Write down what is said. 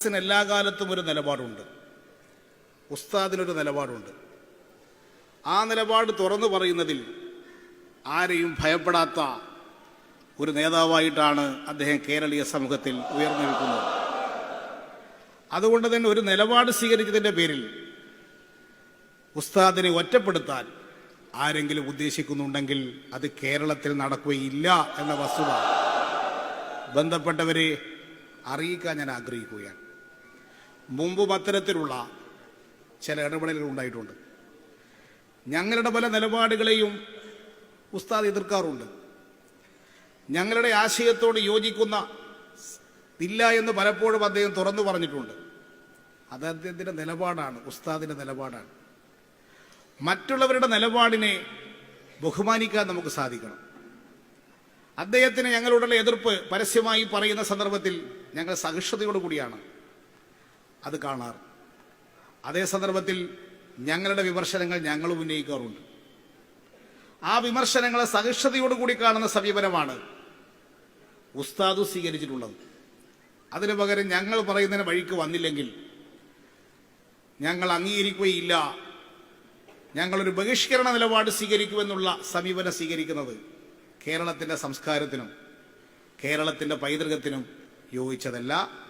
ഉസ്താദിന് എല്ലാ കാലത്തും ഒരു നിലപാടുണ്ട്. ഉസ്താദിനൊരു നിലപാടുണ്ട്. ആ നിലപാട് തുറന്നു പറയുന്നതിൽ ആരെയും ഭയപ്പെടാത്ത ഒരു നേതാവായിട്ടാണ് അദ്ദേഹം കേരളീയ സമൂഹത്തിൽ ഉയർന്നു നിൽക്കുന്നത്. അതുകൊണ്ട് തന്നെ ഒരു നിലപാട് സ്വീകരിച്ചതിന്റെ പേരിൽ ഉസ്താദിനെ ഒറ്റപ്പെടുത്താൻ ആരെങ്കിലും ഉദ്ദേശിക്കുന്നുണ്ടെങ്കിൽ അത് കേരളത്തിൽ നടക്കുകയില്ല എന്ന വസ്തുത ബന്ധപ്പെട്ടവരെ അറിയിക്കാൻ ഞാൻ ആഗ്രഹിക്കുകയാണ്. മുമ്പും അത്തരത്തിലുള്ള ചില ഇടപെടലുകൾ ഉണ്ടായിട്ടുണ്ട്. ഞങ്ങളുടെ പല നിലപാടുകളെയും ഉസ്താദ് എതിർക്കാറുണ്ട്. ഞങ്ങളുടെ ആശയത്തോട് യോജിക്കുന്ന ഇല്ല എന്ന് പലപ്പോഴും അദ്ദേഹം തുറന്നു പറഞ്ഞിട്ടുണ്ട്. അത് അദ്ദേഹത്തിന്റെ നിലപാടാണ് ഉസ്താദിന്റെ നിലപാടാണ്. മറ്റുള്ളവരുടെ നിലപാടിനെ ബഹുമാനിക്കാൻ നമുക്ക് സാധിക്കണം. അദ്ദേഹത്തിന് ഞങ്ങളോടുള്ള എതിർപ്പ് പരസ്യമായി പറയുന്ന സന്ദർഭത്തിൽ ഞങ്ങൾ സഹിഷ്ണുതയോടു കൂടിയാണ് അത് കാണാറ്. അതേ സന്ദർഭത്തിൽ ഞങ്ങളുടെ വിമർശനങ്ങൾ ഞങ്ങൾ ഉന്നയിക്കാറുണ്ട്. ആ വിമർശനങ്ങളെ സഹിഷ്ണുതയോടുകൂടി കാണുന്ന സമീപനമാണ് ഉസ്താദു സ്വീകരിച്ചിട്ടുള്ളത്. അതിനു പകരം ഞങ്ങൾ പറയുന്നതിന് വഴിക്ക് വന്നില്ലെങ്കിൽ ഞങ്ങൾ അംഗീകരിക്കുകയില്ല. ഞങ്ങളൊരു ബഹിഷ്കരണ നിലപാട് സ്വീകരിക്കുമെന്നുള്ള സമീപനം സ്വീകരിക്കുന്നത് കേരളത്തിന്റെ സംസ്കാരത്തിനും കേരളത്തിന്റെ പൈതൃകത്തിനും യോജിച്ചതല്ല.